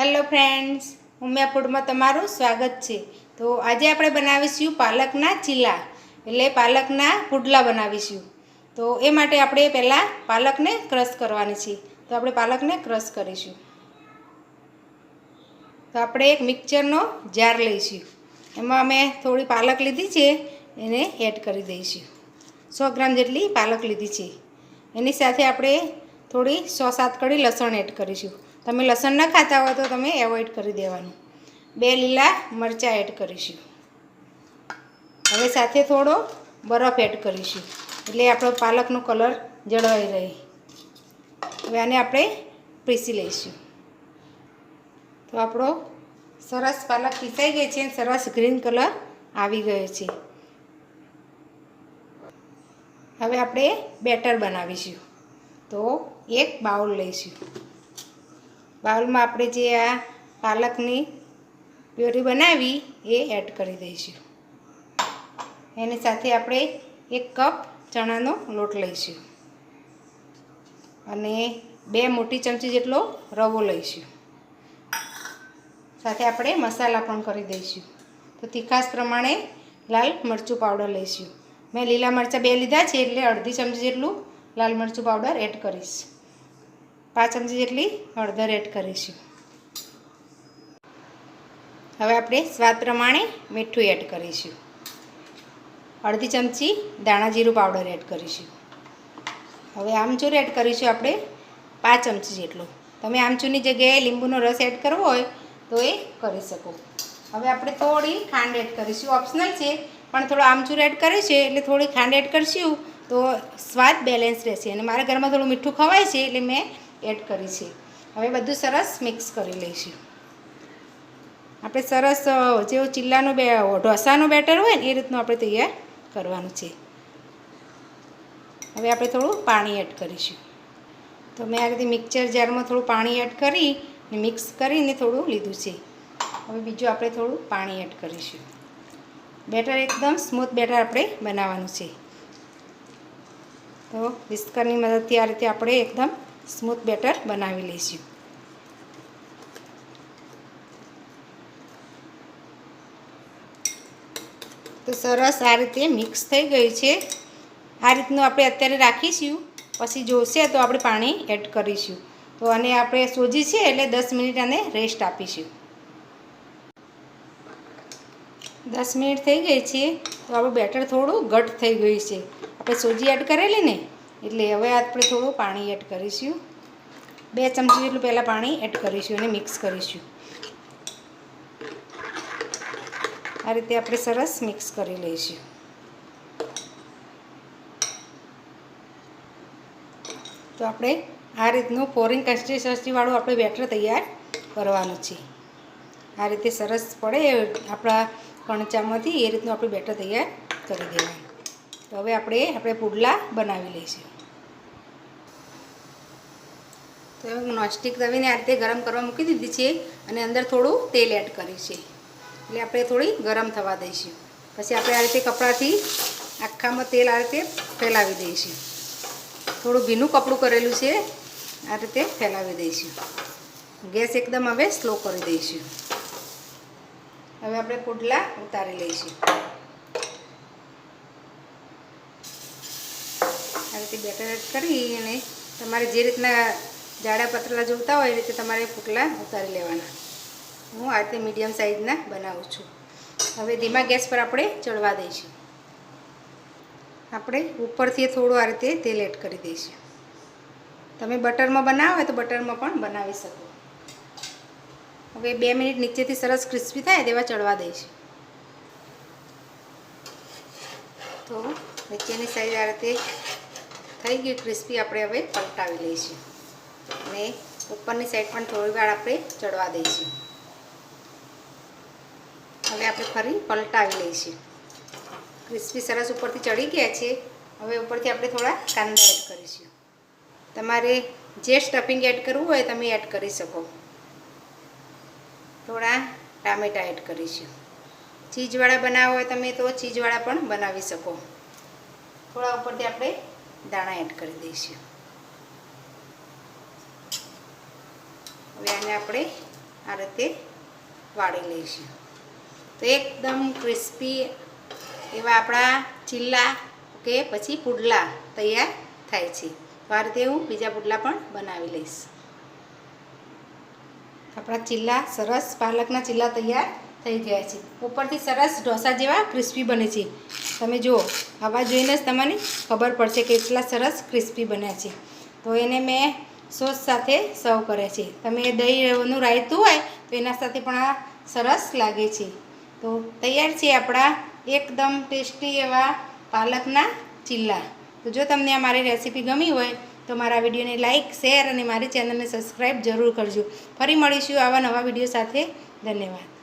Hello friends Umiya ફૂડમાં તમારું સ્વાગત છે. તો આજે આપણે બનાવીશું પાલકના ચીલા, એટલે પાલકના પુડલા બનાવીશું. તો એ માટે આપણે પહેલાં પાલકને ક્રશ કરવાની છે. તો આપણે પાલકને ક્રશ કરીશું. તો આપણે એક મિક્સરનો જાર લઈશું. એમાં અમે થોડી પાલક લીધી છે, એને એડ કરી દઈશું. સો ગ્રામ જેટલી પાલક લીધી છે. એની સાથે આપણે થોડી સો સાત કડી લસણ એડ કરીશું. તમે લસણ ન ખાતા હોય તો તમે એવોઈડ કરી દેવાનું. બે લીલા મરચાં એડ કરીશું. હવે સાથે થોડો બરફ એડ કરીશું. એટલે આપણો પાલકનો કલર જળવાઈ રહે. હવે આને આપણે પીસી લઈશું. તો આપણો સરસ પાલક પીસાઈ ગઈ છે અને સરસ ગ્રીન કલર આવી ગયો છે. હવે આપણે બેટર બનાવીશું. તો એક બાઉલ લઈશું. બાઉલમાં આપણે જે આ પાલકની પ્યોરી બનાવી એ એડ કરી દઈશું. એની સાથે આપણે એક કપ ચણાનો લોટ લઈશું. અને બે મોટી ચમચી જેટલો રવો લઈશું. સાથે આપણે મસાલા પણ કરી દઈશું. તો તીખાસ પ્રમાણે લાલ મરચું પાવડર લઈશું. મેં લીલા મરચાં બે લીધા છે એટલે અડધી ચમચી જેટલું લાલ મરચું પાવડર એડ કરીશ. પાંચ ચમચી જેટલી હળદર એડ કરીશું. હવે આપણે સ્વાદ પ્રમાણે મીઠું એડ કરીશું. અડધી ચમચી દાણા જીરું પાવડર એડ કરીશું. હવે આમચૂર એડ કરીશું આપણે પાંચ ચમચી જેટલું. તમે આમચૂરની જગ્યાએ લીંબુનો રસ એડ કરવો હોય તો એ કરી શકો. હવે આપણે થોડી ખાંડ એડ કરીશું. ઓપ્શનલ છે, પણ થોડો આમચૂર એડ કરે છે, એટલે થોડી ખાંડ એડ કરીશું તો સ્વાદ બેલેન્સ રહેશે. અને મારા ઘરમાં થોડું મીઠું ખવાય છે, એટલે મેં એડ કરી છે. હવે બધું સરસ મિક્સ કરી લઈશું. આપણે સરસ જેવું ચીલાનું બે ઢોસાનું બેટર હોય ને, એ રીતનું આપણે તૈયાર કરવાનું છે. હવે આપણે થોડું પાણી એડ કરીશું. તો મેં આ રીતે મિક્સર જારમાં થોડું પાણી એડ કરી ને મિક્સ કરીને થોડું લીધું છે. હવે બીજું આપણે થોડું પાણી એડ કરીશું. બેટર એકદમ સ્મૂથ બેટર આપણે બનાવવાનું છે. તો વિસ્કરની મદદથી આ રીતે આપણે એકદમ સ્મૂથ બેટર બનાવી લઈશું. તો સરસ આ રીતે મિક્સ થઈ ગયું છે. આ રીતનું આપણે અત્યારે રાખીશું. પછી જોશે તો આપણે પાણી એડ કરીશું. તો અને આપણે સોજી છે એટલે દસ મિનિટ આને રેસ્ટ આપીશું. દસ મિનિટ થઈ ગઈ છે. તો આપણું બેટર થોડું ઘટ થઈ ગયું છે. આપણે સોજી એડ કરેલી ને એટલે હવે આપણે થોડું પાણી એડ કરીશું. બે ચમચી જેટલું પહેલાં પાણી એડ કરીશું અને મિક્સ કરીશું. આ રીતે આપણે સરસ મિક્સ કરી લઈશું. તો આપણે આ રીતનું ફોરિંગ કન્સિસ્ટન્સીવાળું આપણે બેટર તૈયાર કરવાનું છે. આ રીતે સરસ પડે આપણા કણચામાંથી એ રીતનું આપણે બેટર તૈયાર કરી દેવાનું. તો હવે આપણે આપણે પુડલા બનાવી લઈશું. તો નોનસ્ટિક તવીને આ રીતે ગરમ કરવા મૂકી દીધી છે અને અંદર થોડું તેલ એડ કર્યું છે. એટલે આપણે થોડી ગરમ થવા દઈશું. પછી આપણે આ રીતે કપડાથી આખામાં તેલ આ રીતે ફેલાવી દઈશું. થોડું ભીનું કપડું કરેલું છે, આ રીતે ફેલાવી દઈશું. ગેસ એકદમ હવે સ્લો કરી દઈશું. હવે આપણે પુડલા ઉતારી લઈશું. આ રીતે બેટર એડ કરી અને તમારે જે રીતના જાડા પતલા જોઈતા હોય એ રીતે તમારે પુટલા ઉતારી લેવાના. હું આ રીતે મીડિયમ સાઇઝના બનાવું છું. હવે ધીમા ગેસ પર આપણે ચડવા દઈશું. આપણે ઉપરથી થોડું આ રીતે તેલ એડ કરી દઈશું. તમે બટરમાં બનાવો હોય તો બટરમાં પણ બનાવી શકો. હવે બે મિનિટ નીચેથી સરસ ક્રિસ્પી થાય તેવા ચડવા દઈશું. તો નીચેની સાઈડ આ રીતે થઈ ગઈ ક્રિસ્પી, આપણે હવે પલટાવી લઈશું. અને ઉપરની સાઈડ પણ થોડી વાર આપણે ચડવા દઈશું. હવે આપણે ફરી પલટાવી લઈશું. ક્રિસ્પી સરસ ઉપરથી ચડી ગયા છે. હવે ઉપરથી આપણે થોડા કાંદા એડ કરીશું. તમારે જે સ્ટફિંગ એડ કરવું હોય તમે એડ કરી શકો. થોડા ટામેટાં એડ કરીશું. ચીજવાળા બનાવવા હોય તમે તો ચીજવાળા પણ બનાવી શકો. થોડા ઉપરથી આપણે દાણા એડ કરી દઈશું. હવે આને આપણે આ રીતે વાળી લઈશું. તો એકદમ ક્રિસ્પી એવા આપણા ચીલા કે પછી પુડલા તૈયાર થાય છે. તો હું બીજા પુડલા પણ બનાવી લઈશ. આપણા ચીલા સરસ પાલકના ચીલા તૈયાર થઈ ગયા છે. ઉપરથી સરસ ઢોસા જેવા ક્રિસ્પી બને છે. તમે જુઓ, આવા જોઈને જ તમને ખબર પડશે કે એટલા સરસ ક્રિસ્પી બન્યા છે. તો એને મેં સોસ સાથે સર્વ કરે છે. તમે દહીંનું રાયતું હોય તો એના સાથે પણ આ સરસ લાગે છે. તો તૈયાર છે આપણા એકદમ ટેસ્ટી એવા પાલકના ચીલા તો જો તમને આ મારી રેસીપી ગમી હોય તો મારા વિડીયોને લાઇક શેર અને મારી ચેનલને સબસ્ક્રાઈબ જરૂર કરજો. ફરી મળીશું આવા નવા વીડિયો સાથે. ધન્યવાદ.